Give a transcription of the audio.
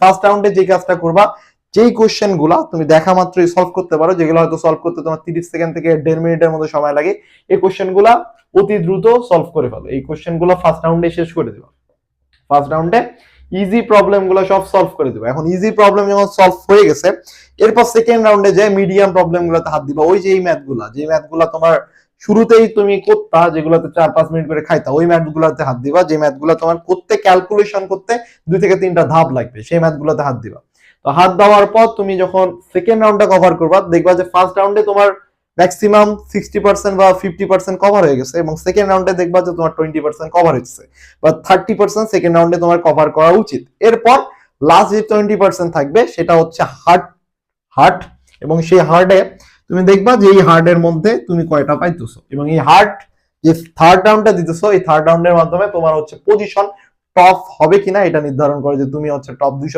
First রাউন্ডে যে কাজটা করবা, যেই কোশ্চেনগুলা তুমি দেখা মাত্রই সলভ করতে পারো, যেগুলো হয়তো সলভ করতে তোমার তিরিশ সেকেন্ড থেকে দেড় মিনিটের মতো সময় লাগে, এই কোশ্চেনগুলা অতি দ্রুত সলভ করে ফেলো। এই কোশ্চেনগুলো ফার্স্ট রাউন্ডে শেষ করে দিবা। ফার্স্ট রাউন্ডে ইজি প্রবলেমগুলো সব সলভ করে দিবা। এখন ইজি প্রবলেম যখন সলভ হয়ে গেছে, এরপর সেকেন্ড রাউন্ডে যে মিডিয়াম প্রবলেম গুলোতে হাত দিবা, ওই যে এই ম্যাথগুলা, যে ম্যাথগুলা তোমার শুরুতেই তুমি করতা যেগুলোতে চার, পাঁচ মিনিট করে খাইতা, ওই ম্যাথ গুলাতে হাত দিবা, যে ম্যাথগুলো তোমার করতে ক্যালকুলেশন করতে দুই থেকে তিনটা ধাপ লাগবে, সেই ম্যাথ গুলোতে হাত দিবা। তো হাত দেওয়ার পর তুমি যখন সেকেন্ড রাউন্ডটা কভার করবা, দেখবা যে ফার্স্ট রাউন্ডে তোমার ম্যাক্সিমাম সিক্সটি পার্সেন্ট বা ফিফটি পার্সেন্ট কভার হয়ে গেছে এবং সেকেন্ড রাউন্ডে দেখবা যে তোমার টোয়েন্টি পার্সেন্ট কভার হচ্ছে বা থার্টি পার্সেন্ট সেকেন্ড রাউন্ডে তোমার কভার করা উচিত। এরপর লাস্ট যে টোয়েন্টি পার্সেন্ট থাকবে, সেটা হচ্ছে হার্ট হার্ট এবং সেই হার্টে তুমি দেখবা যে এই হার্টের মধ্যে তুমি কয়টা পাইতেছো? এবং এই হার্ড যে থার্ড রাউন্ডটা দিতেছো, এই থার্ড রাউন্ডের মাধ্যমে তোমার হচ্ছে পজিশন টপ হবে কিনা এটা নির্ধারণ করে যে তুমি হচ্ছে টপ দুইশো